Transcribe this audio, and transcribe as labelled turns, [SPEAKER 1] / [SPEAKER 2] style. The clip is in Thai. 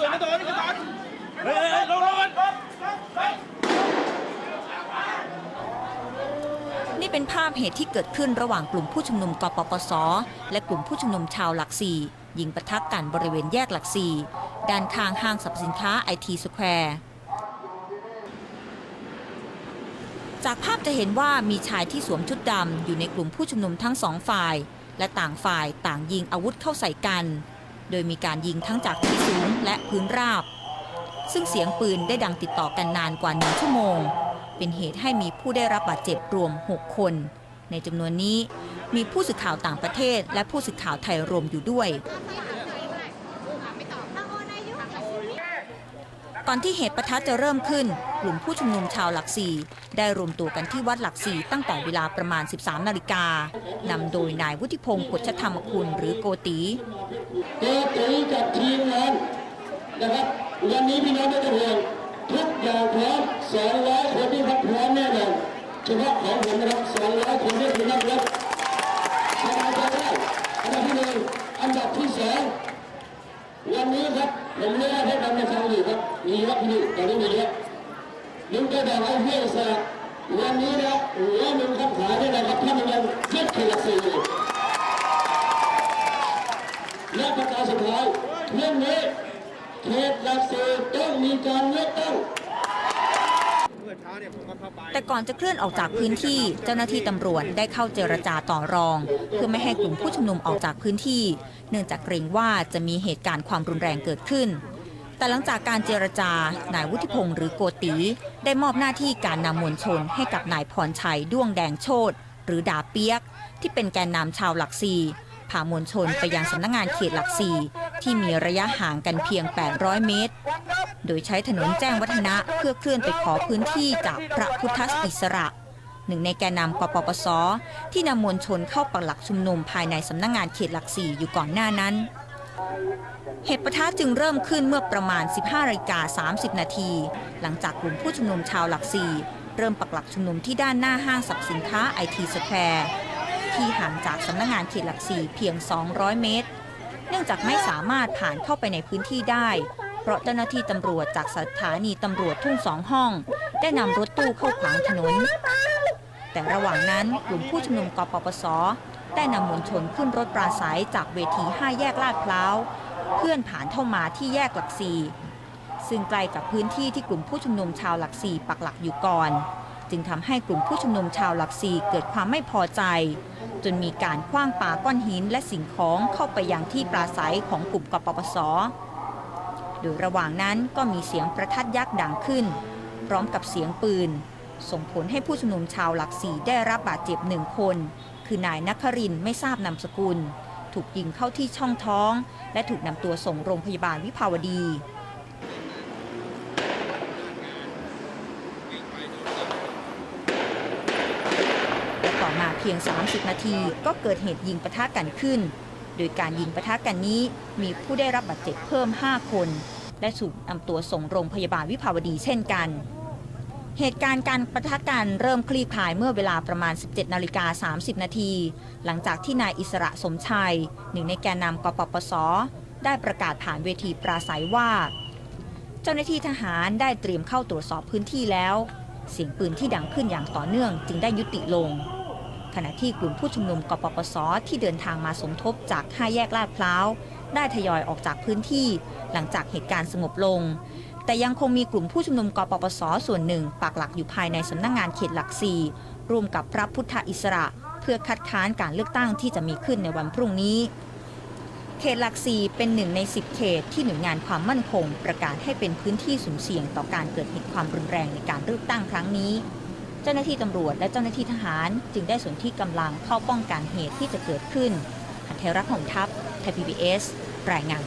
[SPEAKER 1] สวนไม่โดนนี่คือตนเฮ้ยเฮ้ยลงลงกัน
[SPEAKER 2] นี่เป็นภาพเหตุที่เกิดขึ้นระหว่างกลุ่มผู้ชุมนุมกปปส และกลุ่มผู้ชุมนุมชาวหลักสี่ยิงปะทะกันบริเวณแยกหลักสี่ด้านข้างห้างสรรพสินค้าไอทีสแควร์จากภาพจะเห็นว่ามีชายที่สวมชุดดำอยู่ในกลุ่มผู้ชุมนุมทั้งสองฝ่าย และต่างฝ่ายต่างยิงอาวุธเข้าใส่กัน โดยมีการยิงทั้งจากที่สูงและพื้นราบ ซึ่งเสียงปืนได้ดังติดต่อกันนานกว่าหนึ่งชั่วโมง เป็นเหตุให้มีผู้ได้รับบาดเจ็บรวม 6 คน ในจำนวนนี้มีผู้สื่อข่าวต่างประเทศ และผู้สื่อข่าวไทยรวมอยู่ด้วย อนที่เหตุประทัดจะเริ่มขึ้น กลุ่มผู้ชุมนุมชาวหลักสี่ได้รวมตัวกันที่วัดหลักสี่ตั้งแต่เวลาประมาณ 13 นาฬิกานำโดยนายวุฒิพงศ์กฎชธรรมคุณหรือโกตี
[SPEAKER 3] โกตีกับทีมงานนะครับวันนี้พี่น้องไม่ต้องห่วงทุกอย่างพร้อม200คนที่พร้อมแน่นอนเฉพาะของผมนะครับ200คนนี่คือนักรบสบายใจได้อันดับที่หนึ่งอันดับที่สอง วันนี้ครับผมเลือกให้ทำในทางอยู่ครับมีครับพี่ตอนนี้มีเยอะมึงก็แบ่งให้เพื่อนสละวันนี้นะหัวมึงครับขายได้นะครับถ้ามึงยังเจ็ดขีดละสี่อยู่และประการสุดท้ายเรื่องนี้เขตหลักสี่ต้องมีการเลือกตั้ง
[SPEAKER 2] แต่ก่อนจะเคลื่อนออกจากพื้นที่ เจ้าหน้าที่ตำรวจได้เข้าเจรจาต่อรอง เพื่อไม่ให้กลุ่มผู้ชุมนุมออกจากพื้นที่ เนื่องจากเกรงว่าจะมีเหตุการณ์ความรุนแรงเกิดขึ้น แต่หลังจากการเจรจา นายวุฒิพงศ์หรือโกตี ได้มอบหน้าที่การนำมวลชนให้กับนายพรชัยด้วงแดงโชตหรือดาเปียก ที่เป็นแกนนำชาวหลักสี่พามวลชนไปยังสำนักงานเขตหลักสี่ ที่มีระยะห่างกันเพียง 800 เมตร โดยใช้ถนนแจ้งวัฒนะเพื่อเคลื่อนไปขอพื้นที่จากพระพุทธอิสระ หนึ่งในแกนนำกปปส ที่นำมวลชนเข้าปักหลักชุมนุมภายในสำนักงงานเขตหลักสี่อยู่ก่อนหน้านั้น เหตุปะทะจึงเริ่มขึ้นเมื่อประมาณ 15นาฬิกา30 นาที หลังจากกลุ่มผู้ชุมนุมชาวหลักสี่เริ่มปักหลักชุมนุมที่ด้านหน้าห้างสรรพสินค้าไอทีสแควร์ที่ห่างจากสำนักงานเขตหลักสี่เพียง 200 เมตร เนื่องจากไม่สามารถผ่านเข้าไปในพื้นที่ได้ เพราะเจ้าหน้าที่ตำรวจจากสถานีตำรวจทุ่งสองห้อง ได้นำรถตู้เข้าขวางถนน แต่ระหว่างนั้นกลุ่มผู้ชุมนุมกปปสได้นำมวลชนขึ้นรถปราศัยจากเวที5แยกลาดพร้าวเพื่อนผ่านเข้ามาที่แยกหลักสี่ซึ่งใกล้กับพื้นที่ที่กลุ่มผู้ชุมนุมชาวหลักสี่ปักหลักอยู่ก่อน จึงทำให้กลุ่มผู้ชุมนุมชาวหลักสี่เกิดความไม่พอใจ จนมีการคว้างปาก้อนหินและสิ่งของเข้าไปยังที่ปราศัยของกลุ่มกปปส โดยระหว่างนั้นก็มีเสียงประทัดยักษ์ดังขึ้น พร้อมกับเสียงปืน ส่งผลให้ผู้ชุมนุมชาวหลักสี่ได้รับบาดเจ็บหนึ่งคน คือนายนัครินไม่ทราบนามสกุล ถูกยิงเข้าที่ช่องท้อง และถูกนำตัวส่งโรงพยาบาลวิภาวดี และต่อ มาเพียง 30 นาที ก็เกิดเหตุยิงปะทะกันขึ้น โดยการยิงปะทะกันนี้มีผู้ได้รับบาดเจ็บเพิ่ม 5 คน และถูกนำตัวส่งโรงพยาบาลวิภาวดีเช่นกัน เหตุการณ์การปะทะกันเริ่มคลี่คลายเมื่อเวลาประมาณ 17 นาฬิกา 30 นาที หลังจากที่นายอิสระสมชัย หนึ่งในแกนนำกปปส ได้ประกาศผ่านเวทีปราศัยว่า เจ้าหน้าที่ทหารได้เตรียมเข้าตรวจสอบพื้นที่แล้วเสียงปืนที่ดังขึ้นอย่างต่อเนื่องจึงได้ยุติลง ขณะที่กลุ่มผู้ชุมนุมกปปส ที่เดินทางมาสมทบจากห้าแยกลาดพร้าว ได้ทยอยออกจากพื้นที่ หลังจากเหตุการณ์สงบลง แต่ยังคงมีกลุ่มผู้ชุมนุมกปปส ส่วนหนึ่งปักหลักอยู่ภายในสำนักงงานเขตหลักสี่ร่วมกับพระพุทธอิสระ เพื่อคัดค้านการเลือกตั้งที่จะมีขึ้นในวันพรุ่งนี้ เขตหลักสี่เป็นหนึ่งใน10เขตที่หน่วยงานความมั่นคง ประกาศให้เป็นพื้นที่สุ่มเสี่ยงต่อการเกิดเหตุความรุนแรงในการเลือกตั้งครั้งนี้ เจ้าหน้าที่ตำรวจและเจ้าหน้าที่ทหาร จึงได้สนที่กำลังเข้าป้องกันเหตุที่จะเกิดขึ้นหันเทรักของทัพไทยพีบีเอสรายงาน